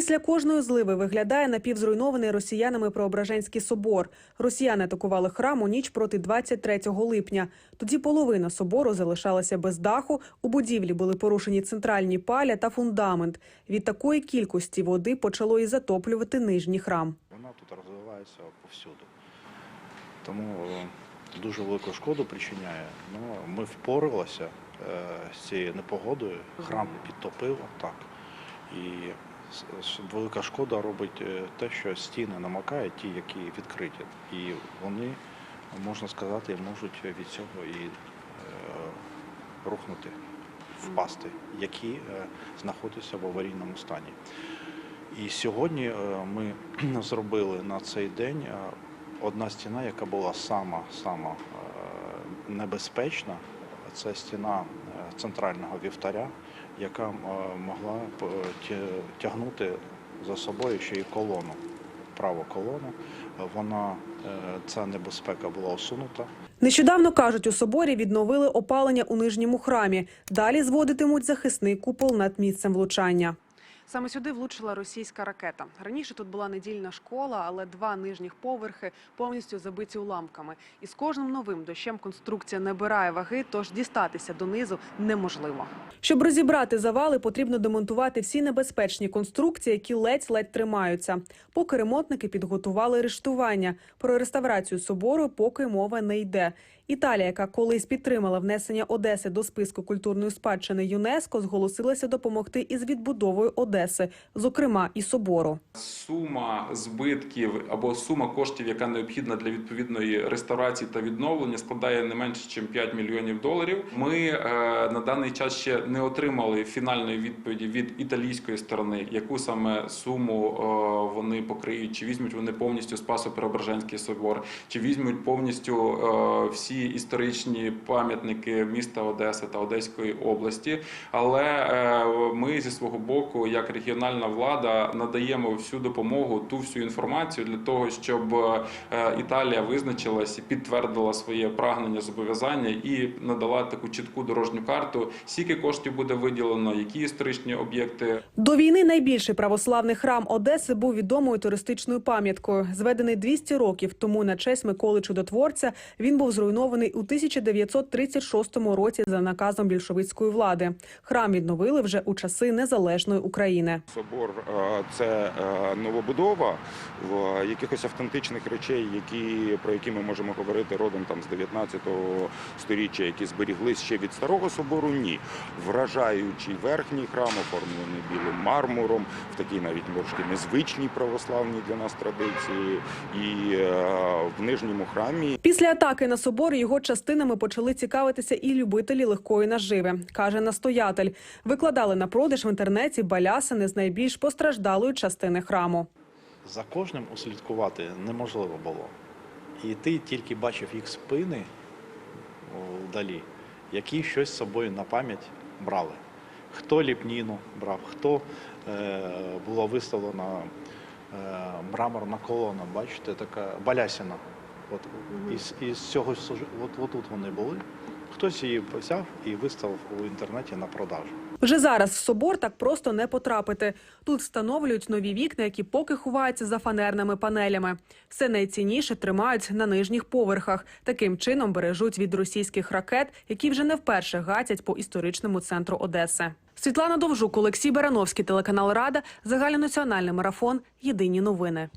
після кожної зливи виглядає напівзруйнований росіянами Преображенський собор. Росіяни атакували храм у ніч проти 23 липня. Тоді половина собору залишалася без даху. У будівлі були порушені центральні паля та фундамент. Від такої кількості води почало і затоплювати нижній храм. Вона тут розвивається повсюду. Тому е, дуже велику шкоду причиняє. Ну, ми впоралися е, з цією непогодою, храм підтопило, так. І велика шкода робить е, те, що стіни намокають, ті, які відкриті. І вони, можна сказати, можуть від цього і е, рухнути, впасти, які е, знаходяться в аварійному стані. І сьогодні ми зробили на цей день одна стіна, яка була сама сама е, небезпечна. Це стіна е, центрального вівтаря, яка е, могла е, тя- тягнути за собою ще й колону. Праву колону. Вона ця небезпека була усунута. Нещодавно кажуть, у соборі відновили опалення у нижньому храмі. Далі зводитимуть захисний купол над місцем влучання. Саме сюди влучила російська ракета. Раніше тут була недільна школа, але два нижніх поверхи повністю забиті уламками. І з кожним новим дощем конструкція набирає ваги, тож дістатися донизу неможливо. Щоб розібрати завали, потрібно демонтувати всі небезпечні конструкції, які ледь-ледь тримаються. Поки ремонтники підготували рештування. Про реставрацію собору поки мова не йде. Італія, яка колись підтримала внесення Одеси до списку культурної спадщини ЮНЕСКО, зголосилася допомогти із відбудовою Одеси, зокрема і собору. Сума збитків або сума коштів, яка необхідна для відповідної реставрації та відновлення, складає не менше, ніж 5 мільйонів доларів. Ми е, на даний час ще не отримали фінальної відповіді від італійської сторони, яку саме суму е, вони покриють, чи візьмуть вони повністю Спасо-Преображенський собор, чи візьмуть повністю е, всі історичні пам'ятники міста Одеси та Одеської області. Але ми зі свого боку, як регіональна влада, надаємо всю допомогу, ту всю інформацію для того, щоб е, Італія визначилась і підтвердила своє прагнення, зобов'язання і надала таку чітку дорожню карту, скільки коштів буде виділено, які історичні об'єкти До війни найбільший православний храм Одеси був відомою туристичною пам'яткою. Зведений 200 років тому на честь Миколи Чудотворця він був зруйнований у 1936 році за наказом більшовицької влади. Храм відновили вже у часи незалежної України. Собор е, це е, новобудова в якихось автентичних речей, які про які ми можемо говорити родом там з 19 століття, які зберіглись ще від старого собору. Ні, вражаючий верхній храм, оформлений білим мармуром, в такій навіть трошки незвичній православній для нас традиції, і е, в нижньому храмі Після атаки на собор його частинами почали цікавитися і любителі легкої наживи, каже настоятель. Викладали на продаж в інтернеті балясини з найбільш постраждалої частини храму. За кожним услідкувати неможливо було. І ти тільки бачив їх спини вдалі, які щось з собою на пам'ять брали. Хто ліпніну брав, хто е, була виставлена е, мраморна колона, бачите, така балясина. От, із, із цього от, от тут вони були. Хтось її взяв і виставив у інтернеті на продажу. Вже зараз в собор так просто не потрапити. Тут встановлюють нові вікна, які поки ховаються за фанерними панелями. Все найцінніше тримають на нижніх поверхах. Таким чином бережуть від російських ракет, які вже не вперше гатять по історичному центру Одеси. Світлана Довжук, Олексій Барановський, телеканал Рада, загальнонаціональний марафон. Єдині новини.